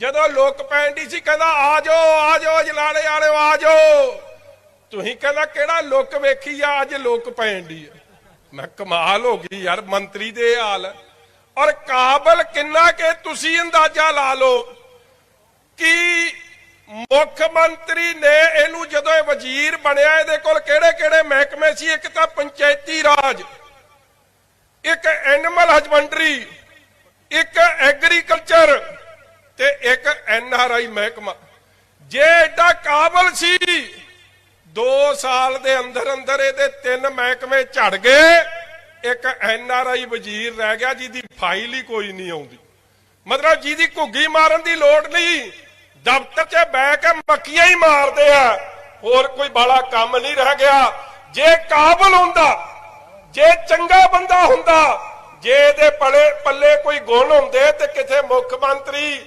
ਜਦੋਂ ਲੋਕ ਪੈਂਦੀ ਸੀ, ਕਹਿੰਦਾ ਆ ਜਾਓ ਆ ਜਾਓ ਜਲਾਲੇ ਵਾਲਿਓ ਆ ਜਾਓ ਤੁਸੀਂ ਕਹਿੰਦਾ, ਕਿਹੜਾ ਲੁੱਕ ਵੇਖੀ ਆ, ਅੱਜ ਲੋਕ ਪੈਂਦੀ ਆ? ਮੈਂ ਕਮਾਲ ਹੋ ਗਈ ਯਾਰ, ਮੰਤਰੀ ਦੇ ਹਾਲ। ਔਰ ਕਾਬਲ ਕਿੰਨਾ ਕਿ ਤੁਸੀਂ ਅੰਦਾਜ਼ਾ ਲਾ ਲਓ ਕਿ ਮੁੱਖ ਮੰਤਰੀ ਨੇ ਇਹਨੂੰ ਜਦੋਂ ਇਹ ਵਜ਼ੀਰ ਬਣਿਆ, ਇਹਦੇ ਕੋਲ ਕਿਹੜੇ ਕਿਹੜੇ ਮਹਿਕਮੇ ਸੀ? ਇੱਕ ਤਾਂ ਪੰਚਾਇਤੀ ਰਾਜ, ਇੱਕ ਐਨੀਮਲ ਹਸਬੰਡਰੀ ਇੱਕ ਐਨ ਆਰ ਆਈ ਮਹਿਕਮਾ। ਜੇ ਐਡਾ ਕਾਬਲ ਸੀ 2 ਸਾਲ ਦੇ ਅੰਦਰ ਅੰਦਰ ਇਹਦੇ ਤਿੰਨ ਮਹਿਕਮੇ ਝੜ ਗਏ। ਇੱਕ ਐਨ ਆਰ ਆਈ ਵਜ਼ੀਰ ਰਹਿ ਗਿਆ, ਜਿਹਦੀ ਫਾਈਲ ਹੀ ਕੋਈ ਨਹੀਂ ਆਉਂਦੀ। ਮਤਲਬ ਜਿਹਦੀ ਘੁੱਗੀ ਮਾਰਨ ਦੀ ਲੋੜ ਨਹੀਂ, ਦਫ਼ਤਰ 'ਚ ਬਹਿ ਕੇ ਮੱਕੀਆਂ ਹੀ ਮਾਰਦੇ ਆ। ਹੋਰ ਕੋਈ ਬਾਲਾ ਕੰਮ ਨਹੀਂ ਰਹਿ ਗਿਆ। ਜੇ ਕਾਬਲ ਹੁੰਦਾ, ਜੇ ਚੰਗਾ ਬੰਦਾ ਹੁੰਦਾ, ਜੇ ਇਹਦੇ ਪਲੇ ਪੱਲੇ ਕੋਈ ਗੁਣ ਹੁੰਦੇ ਤੇ ਕਿਥੇ ਮੁੱਖ ਮੰਤਰੀ